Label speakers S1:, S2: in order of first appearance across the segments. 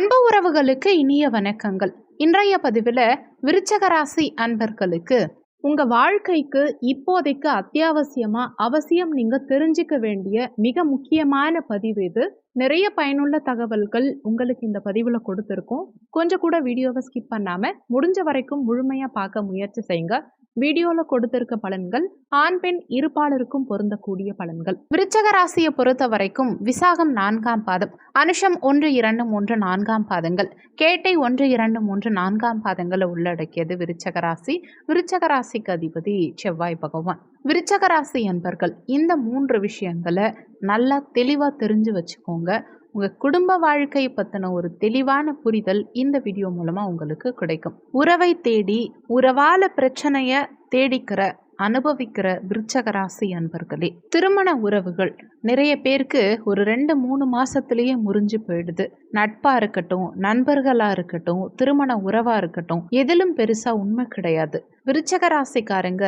S1: அன்பு உறவுகளுக்கு இனிய வணக்கங்கள். இன்றைய பதிவில் விருச்சகராசி அன்பர்களுக்கு உங்கள் வாழ்க்கைக்கு இப்போதைக்கு அத்தியாவசியமாக அவசியம் நீங்கள் தெரிஞ்சுக்க வேண்டிய மிக முக்கியமான பதிவு இது. நிறைய பயனுள்ள தகவல்கள் உங்களுக்கு இந்த பதிவில் கொடுத்துருக்கோம். கொஞ்சம் கூட வீடியோவை ஸ்கிப் பண்ணாமல் முடிஞ்ச வரைக்கும் முழுமையாக பார்க்க முயற்சி செய்யுங்க. வீடியோல கொடுத்திருக்க பலன்கள் ஆண் பெண் இருபாலருக்கும் பொருந்தக்கூடிய பலன்கள். விருச்சக ராசியை பொறுத்த வரைக்கும் விசாகம் நான்காம் பாதம் அனுஷம் ஒன்று இரண்டு மூன்று நான்காம் பாதங்கள் கேட்டை ஒன்று இரண்டு மூன்று நான்காம் பாதங்களை உள்ளடக்கியது விருச்சக ராசி விருச்சக ராசிக்கு அதிபதி செவ்வாய் பகவான். விருச்சக ராசி என்பர்கள் இந்த மூன்று விஷயங்களை நல்லா தெளிவாக தெரிஞ்சு வச்சுக்கோங்க. உங்கள் குடும்ப வாழ்க்கையை பற்றின ஒரு தெளிவான புரிதல் இந்த வீடியோ மூலமாக உங்களுக்கு கிடைக்கும். உறவை தேடி உறவால பிரச்சனையை தேடிக்கிற அனுபவிக்கிற விருச்சகராசி அன்பர்களே திருமண உறவுகள் நிறைய பேருக்கு ஒரு ரெண்டு மூணு மாசத்திலேயே முறிஞ்சு போயிடுது. நட்பா இருக்கட்டும் நண்பர்களா இருக்கட்டும் திருமண உறவா இருக்கட்டும் எதிலும் பெருசா உண்மை கிடையாது. விருச்சகராசிக்காரங்க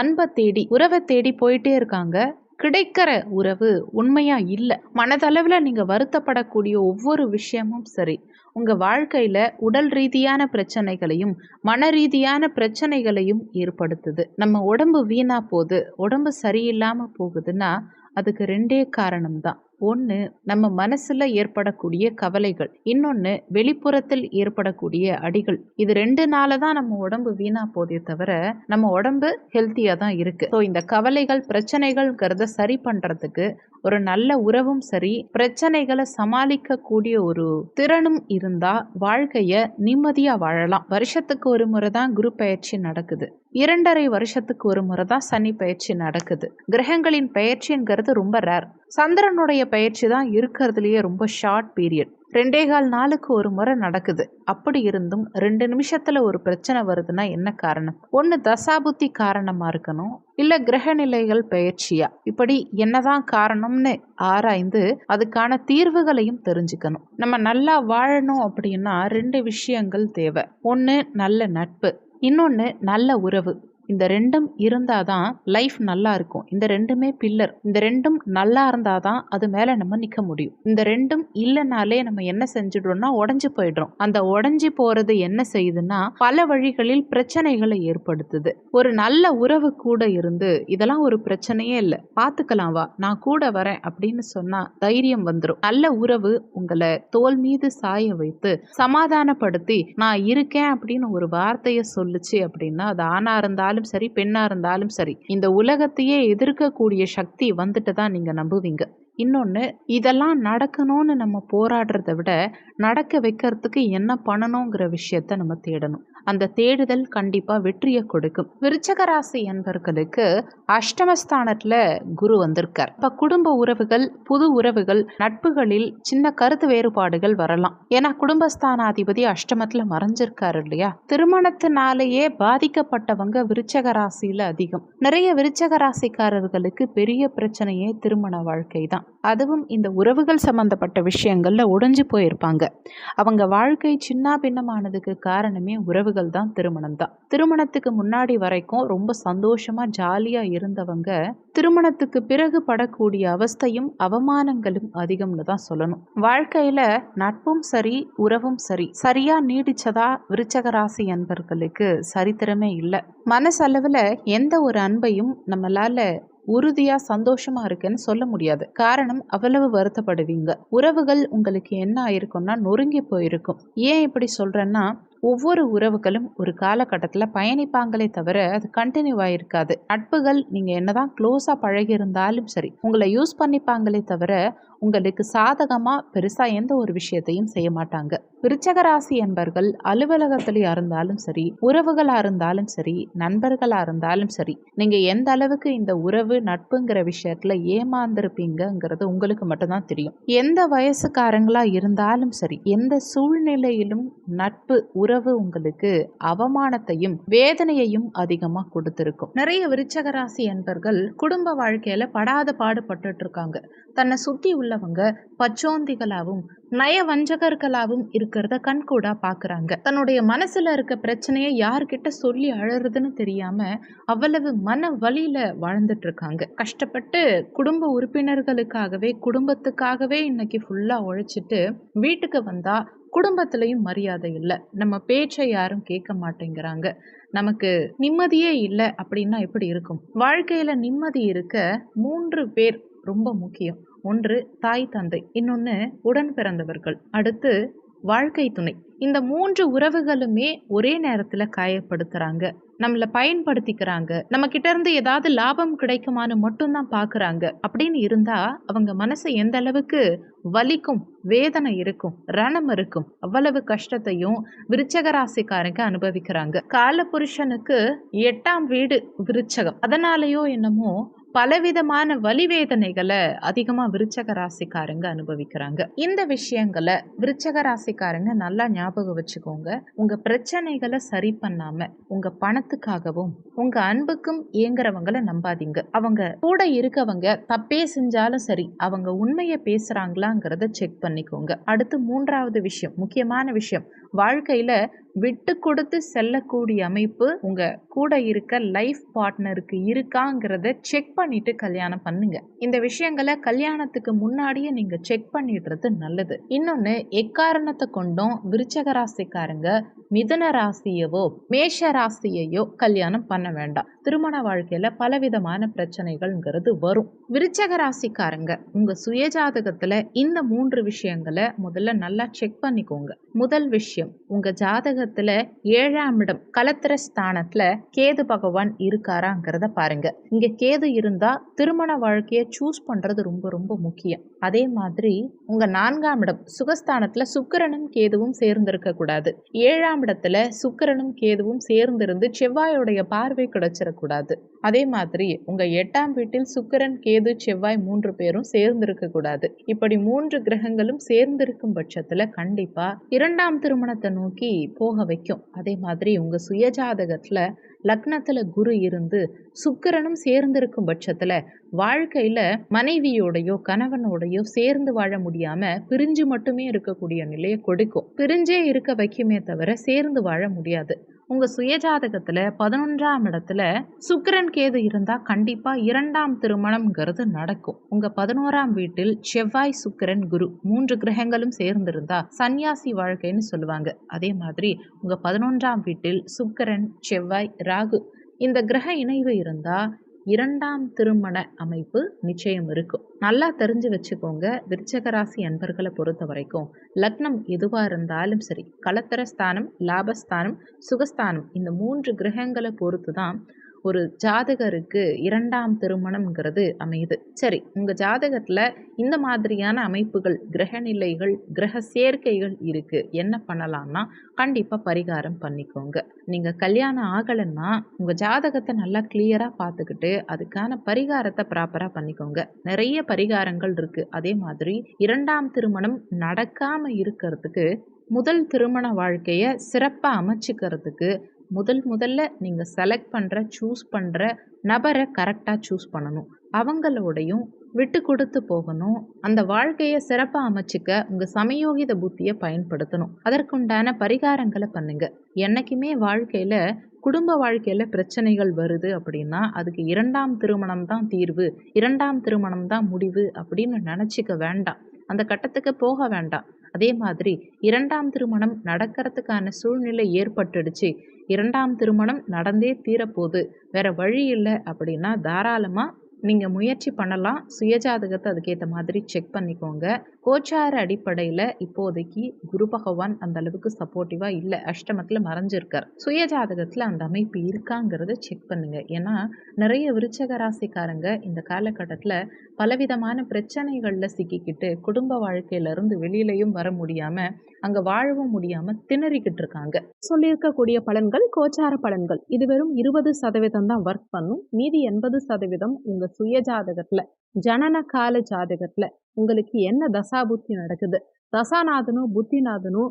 S1: அன்பை தேடி உறவை தேடி போயிட்டே இருக்காங்க. கிடைக்கிற உறவு உண்மையாக இல்லை. மனதளவில் நீங்கள் வருத்தப்படக்கூடிய ஒவ்வொரு விஷயமும் சரி. உங்கள் வாழ்க்கையில் உடல் ரீதியான பிரச்சனைகளையும் மன ரீதியான பிரச்சனைகளையும் ஏற்படுத்துது. நம்ம உடம்பு வீணா போகுது. உடம்பு சரியில்லாமல் போகுதுன்னா அதுக்கு ரெண்டே காரணம் தான் ஒன்று நம்ம மனசில் ஏற்படக்கூடிய கவலைகள். இன்னொன்று வெளிப்புறத்தில் ஏற்படக்கூடிய அடிகள். இது ரெண்டு நாள தான் நம்ம உடம்பு வீணா போதே தவிர நம்ம உடம்பு ஹெல்த்தியாக தான் இருக்குது ஸோ இந்த கவலைகள் பிரச்சனைகள்ங்கிறத சரி பண்ணுறதுக்கு ஒரு நல்ல உறவும் சரி பிரச்சனைகளை சமாளிக்கக்கூடிய ஒரு திறனும் இருந்தா வாழ்க்கைய நிம்மதியா வாழலாம். வருஷத்துக்கு ஒரு முறை தான் குரு பயிற்சி நடக்குது. இரண்டரை வருஷத்துக்கு ஒரு முறை தான் சனி பயிற்சி நடக்குது. கிரகங்களின் பயிற்சிங்கிறது ரொம்ப ரேர் சந்திரனுடைய பயிற்சி தான் இருக்கிறதுலையே ரொம்ப ஷார்ட் பீரியட் ரெண்டே கால் நாளுக்கு ஒரு முறை நடக்குது. அப்படி இருந்தும் ரெண்டு நிமிஷத்துல ஒரு பிரச்சனை வருதுன்னா என்ன காரணம்? ஒன்று தசாபுத்தி காரணமா இருக்கணும். இல்ல கிரக நிலைகள் பயிற்சியா? இப்படி என்னதான் காரணம்னு ஆராய்ந்து அதுக்கான தீர்வுகளையும் தெரிஞ்சுக்கணும். நம்ம நல்லா வாழணும் அப்படின்னா ரெண்டு விஷயங்கள் தேவை. ஒன்று நல்ல நட்பு. இன்னொன்று நல்ல உறவு. இந்த ரெண்டும் இருந்தால் தான் லைஃப் நல்லா இருக்கும். இந்த ரெண்டுமே பில்லர் இந்த ரெண்டும் நல்லா இருந்தால் தான் அது மேலே நம்ம நிற்க முடியும். இந்த ரெண்டும் இல்லைனாலே நம்ம என்ன செஞ்சிடுறோம்னா உடஞ்சி போயிடுறோம். அந்த உடஞ்சி போகிறது என்ன செய்யுதுன்னா பல வழிகளில் பிரச்சனைகளை ஏற்படுத்துது. ஒரு நல்ல உறவு கூட இருந்து இதெல்லாம் ஒரு பிரச்சனையே இல்லை. பார்த்துக்கலாம் வா. நான் கூட வரேன் அப்படின்னு சொன்னால் தைரியம் வந்துடும் நல்ல உறவு உங்களை தோல் மீது சாய வைத்து சமாதானப்படுத்தி நான் இருக்கேன் அப்படின்னு ஒரு வார்த்தையை சொல்லுச்சு அப்படின்னா அது ஆனா இருந்தாலும் இருந்தாலும் சரி பெண்ணாக இருந்தாலும் சரி இந்த உலகத்தையே எதிர்க்கக்கூடிய சக்தி வந்துட்டு தான் நீங்கள் நம்புவீங்க. இன்னொன்று இதெல்லாம் நடக்கணும்னு நம்ம போராடுறத விட நடக்க வைக்கிறதுக்கு என்ன பண்ணணுங்கிற விஷயத்த நம்ம தேடணும். அந்த தேடுதல் கண்டிப்பாக வெற்றியை கொடுக்கும். விருச்சக ராசி என்பர்களுக்கு அஷ்டமஸ்தானத்தில் குரு வந்திருக்கார். இப்போ குடும்ப உறவுகள் புது உறவுகள் நட்புகளில் சின்ன கருத்து வேறுபாடுகள் வரலாம். ஏன்னா குடும்பஸ்தானாதிபதி அஷ்டமத்தில் மறைஞ்சிருக்காரு இல்லையா? திருமணத்தினாலேயே பாதிக்கப்பட்டவங்க விருச்சக ராசியில் அதிகம். நிறைய விருச்சக ராசிக்காரர்களுக்கு பெரிய பிரச்சனையே திருமண வாழ்க்கை தான். அதுவும் இந்த உறவுகள் சம்பந்தப்பட்ட விஷயங்கள்ல உடைஞ்சு போயிருப்பாங்க. அவங்க வாழ்க்கை சின்ன பின்னமானதுக்கு காரணமே உறவு உறவுகள் தான் திருமணம் தான் திருமணத்துக்கு முன்னாடி வரைக்கும் ரொம்ப சந்தோஷமா ஜாலியா இருந்தவங்க திருமணத்துக்கு பிறகு படக்கூடிய அவஸ்தையும் அவமானங்களும் அதிகம்னு தான் சொல்லணும். வாழ்க்கையில நட்பும் சரி உறவும் சரி. சரியா நீடிச்சதா விருச்சக ராசி அன்பர்களுக்கு சரித்திரமே இல்லை. மனசளவில் எந்த ஒரு அன்பையும் நம்மளால உறுதியாக சந்தோஷமாக இருக்குன்னு சொல்ல முடியாது. காரணம் அவ்வளவு வருத்தப்படுவீங்க. உறவுகள் உங்களுக்கு என்ன ஆயிருக்கும்னா நொறுங்கி போயிருக்கும். ஏன் இப்படி சொல்கிறேன்னா ஒவ்வொரு உறவுகளும் ஒரு காலகட்டத்தில் பயணிப்பாங்களே தவிர அது கண்டினியூ இருக்காது. நட்புகள் நீங்கள் என்னதான் க்ளோஸாக பழகி இருந்தாலும் சரி உங்களை யூஸ் பண்ணிப்பாங்களே தவிர உங்களுக்கு சாதகமாக பெருசாக எந்த ஒரு விஷயத்தையும் செய்ய மாட்டாங்க. விருச்சகராசி என்பர்கள் அலுவலகத்திலையா இருந்தாலும் சரி உறவுகளாக இருந்தாலும் சரி நண்பர்களாக இருந்தாலும் சரி நீங்கள் எந்த அளவுக்கு இந்த உறவு நட்புங்கிற விஷயத்தில் ஏமாந்துருப்பீங்கங்கிறது உங்களுக்கு மட்டும்தான் தெரியும். எந்த வயசுக்காரங்களாக இருந்தாலும் சரி எந்த சூழ்நிலையிலும் நட்பு உறவு உறவு உங்களுக்கு அவமானத்தையும் வேதனையையும் அதிகமாக கொடுத்துருக்கும். நிறைய விருச்சக ராசி என்பர்கள் குடும்ப வாழ்க்கையில் படாத பாடுபட்டு இருக்காங்க தன்னை சுற்றி உள்ளவங்க பச்சோந்திகளாகவும் நயவஞ்சகர்களாகவும் இருக்கிறத கண்கூடா பார்க்குறாங்க தன்னுடைய மனசுல இருக்க பிரச்சனையை யார்கிட்ட சொல்லி அழறதுன்னு தெரியாம அவ்வளவு மன வழியில வாழ்ந்துட்டு இருக்காங்க கஷ்டப்பட்டு குடும்ப உறுப்பினர்களுக்காகவே குடும்பத்துக்காகவே இன்னைக்கு ஃபுல்லா உழைச்சிட்டு வீட்டுக்கு வந்தா குடும்பத்திலையும் மரியாதை இல்லை. நம்ம பேச்சை யாரும் கேட்க மாட்டேங்கிறாங்க. நமக்கு நிம்மதியே இல்லை அப்படின்னா எப்படி இருக்கும்? வாழ்க்கையில நிம்மதி இருக்க மூன்று பேர் ரொம்ப முக்கியம். ஒன்று தாய் தந்தை. இன்னொன்று உடன் பிறந்தவர்கள். அடுத்து வாழ்க்கை துணை. இந்த மூன்று உறவுகளுமே ஒரே நேரத்தில் காயப்படுத்துறாங்க. நம்மளை பயன்படுத்திக்கிறாங்க. நம்ம கிட்ட இருந்து ஏதாவது லாபம் கிடைக்குமான்னு மட்டும்தான் பார்க்குறாங்க அப்படின்னு இருந்தா அவங்க மனசு எந்த அளவுக்கு வலிக்கும் வேதனை இருக்கும் ரணம் இருக்கும் அவ்வளவு கஷ்டத்தையும் விருச்சக ராசிக்காரங்க அனுபவிக்கிறாங்க. கால புருஷனுக்கு எட்டாம் வீடு விருச்சகம். அதனாலயோ என்னமோ பலவிதமான வலிவேதனைகளை அதிகமாக விருச்சக ராசிக்காரங்க அனுபவிக்கிறாங்க. இந்த விஷயங்களை விருச்சக ராசிக்காரங்க நல்லா ஞாபகம் வச்சுக்கோங்க. உங்க பிரச்சனைகளை சரி பண்ணாம உங்க பணத்துக்காகவும் உங்க அன்புக்கும் இயங்குறவங்களை நம்பாதீங்க. அவங்க கூட இருக்கவங்க தப்பே செஞ்சாலும் சரி அவங்க உண்மையை பேசுறாங்களாங்கிறத செக் பண்ணிக்கோங்க. அடுத்து மூன்றாவது விஷயம் முக்கியமான விஷயம் வாழ்க்கையில் விட்டு கொடுத்து செல்லக்கூடிய அமைப்பு உங்கள் கூட இருக்க லைஃப் பார்ட்னருக்கு இருக்காங்கிறத செக் பண்ணிட்டு கல்யாணம் பண்ணுங்க. இந்த விஷயங்களை கல்யாணத்துக்கு முன்னாடியே நீங்கள் செக் பண்ணிடுறது நல்லது. இன்னொன்று எக்காரணத்தை கொண்டும் விருச்சக ராசிக்காரங்க மிதன ராசியவோ மேஷ ராசியையோ கல்யாணம் பண்ண வேண்டாம். திருமண வாழ்க்கையில் பலவிதமான பிரச்சனைகள்ங்கிறது வரும். விருச்சக ராசிக்காரங்க உங்கள் சுயஜாதகத்தில் இந்த மூன்று விஷயங்களை முதல்ல நல்லா செக் பண்ணிக்கோங்க. முதல் விஷயம் விஷயம் உங்க ஜாதகத்துல ஏழாம் இடம் கலத்திர ஸ்தானத்துல கேது பகவான் இருக்காராங்கிறத பாருங்க. இங்க கேது இருந்தா திருமண வாழ்க்கையை சூஸ் பண்றது ரொம்ப ரொம்ப முக்கியம். அதே மாதிரி உங்க நான்காம் இடம் சுகஸ்தானத்துல சுக்கரனும் கேதுவும் சேர்ந்திருக்க கூடாது. ஏழாம் இடத்துல சுக்கரனும் கேதுவும் சேர்ந்திருந்து செவ்வாயோடைய பார்வை கிடைச்சிடக்கூடாது அதே மாதிரி உங்க எட்டாம் வீட்டில் சுக்கரன் கேது செவ்வாய் மூன்று பேரும் சேர்ந்திருக்க கூடாது. இப்படி மூன்று கிரகங்களும் சேர்ந்திருக்கும் பட்சத்துல கண்டிப்பா இரண்டாம் திருமண திருமணத்தை நோக்கி போக வைக்கும். அதே மாதிரி உங்க சுயஜாதகத்துல லக்னத்துல குரு இருந்து சுக்கிரனும் சேர்ந்திருக்கும் பட்சத்துல வாழ்க்கையில மனைவியோடையோ கணவனோடையோ சேர்ந்து வாழ முடியாம பிரிஞ்சு மட்டுமே இருக்கக்கூடிய நிலையை கொடுக்கும். பிரிஞ்சே இருக்க வைக்குமே தவிர சேர்ந்து வாழ முடியாது. உங்கள் சுயஜாதகத்தில் பதினொன்றாம் இடத்துல சுக்கரன் கேது இருந்தால் கண்டிப்பாக இரண்டாம் திருமணம்ங்கிறது நடக்கும். உங்கள் பதினோராம் வீட்டில் செவ்வாய் சுக்கிரன் குரு மூன்று கிரகங்களும் சேர்ந்திருந்தா சன்னியாசி வாழ்க்கைன்னு சொல்லுவாங்க. அதே மாதிரி உங்கள் பதினொன்றாம் வீட்டில் சுக்கிரன் செவ்வாய் ராகு இந்த கிரக இணைவு இருந்தால் இரண்டாம் திருமண அமைப்பு நிச்சயம் இருக்கும் நல்லா தெரிஞ்சு வச்சுக்கோங்க. விருச்சக ராசி அன்பர்களை பொறுத்த வரைக்கும் லக்னம் எதுவாக இருந்தாலும் சரி கலத்தர ஸ்தானம் லாபஸ்தானம் சுகஸ்தானம் இந்த மூன்று கிரகங்களை பொறுத்து தான் ஒரு ஜாதகருக்கு இரண்டாம் திருமணம்ங்கிறது அமையுது. சரி உங்கள் ஜாதகத்தில் இந்த மாதிரியான அமைப்புகள் கிரக நிலைகள் கிரக சேர்க்கைகள் இருக்குது என்ன பண்ணலாம்னா கண்டிப்பாக பரிகாரம் பண்ணிக்கோங்க. நீங்கள் கல்யாணம் ஆகலைன்னா உங்கள் ஜாதகத்தை நல்லா கிளியராக பார்த்துக்கிட்டு அதுக்கான பரிகாரத்தை ப்ராப்பராக பண்ணிக்கோங்க. நிறைய பரிகாரங்கள் இருக்குது அதே மாதிரி இரண்டாம் திருமணம் நடக்காமல் இருக்கிறதுக்கு முதல் திருமண வாழ்க்கையை சிறப்பாக அமைச்சிக்கிறதுக்கு முதல் முதல்ல நீங்கள் செலக்ட் பண்ணுற சூஸ் பண்ணுற நபரை கரெக்டாக சூஸ் பண்ணணும். அவங்களோடையும் விட்டு கொடுத்து போகணும். அந்த வாழ்க்கையை சிறப்பாக அமைச்சிக்க உங்கள் சமயோகித புத்தியை பயன்படுத்தணும். அதற்குண்டான பரிகாரங்களை பண்ணுங்க. என்றைக்குமே வாழ்க்கையில் குடும்ப வாழ்க்கையில் பிரச்சனைகள் வருது அப்படின்னா அதுக்கு இரண்டாம் திருமணம் தான் தீர்வு இரண்டாம் திருமணம் தான் முடிவு அப்படின்னு நினச்சிக்க வேண்டாம். அந்த கட்டத்துக்கு போக வேண்டாம். அதே மாதிரி இரண்டாம் திருமணம் நடக்கிறதுக்கான சூழ்நிலை ஏற்பட்டுடுச்சு. இரண்டாம் திருமணம் நடந்தே தீரப்போகுது. வேற வழி இல்லை அப்படின்னா தாராளமாக நீங்கள் முயற்சி பண்ணலாம். சுயஜாதகத்தை அதுக்கேற்ற மாதிரி செக் பண்ணிக்கோங்க. கோச்சார அடிப்படையில் இப்போதைக்கு குரு பகவான் அந்த அளவுக்கு சப்போர்ட்டிவாக இல்லை. அஷ்டமத்தில் மறைஞ்சிருக்கார். சுயஜாதகத்தில் அந்த அமைப்பு இருக்காங்கிறத செக் பண்ணுங்கள் ஏன்னா நிறைய விருச்சக ராசிக்காரங்க இந்த காலகட்டத்தில் பலவிதமான பிரச்சனைகளில் சிக்கிக்கிட்டு குடும்ப வாழ்க்கையிலேருந்து வெளியிலையும் வர முடியாமல் அங்கே வாழவும் முடியாமல் திணறிக்கிட்டு இருக்காங்க. சொல்லியிருக்கக்கூடிய பலன்கள் கோச்சார பலன்கள். இது வெறும் இருபது சதவீதம் தான் ஒர்க் பண்ணும். மீதி எண்பது சதவீதம் உங்கள் சுய ஜாதகத்தில் ஜனன கால ஜாதகத்தில் உங்களுக்கு என்ன தசா புத்தி நடக்குது? தசாநாதனும் புத்திநாதனும்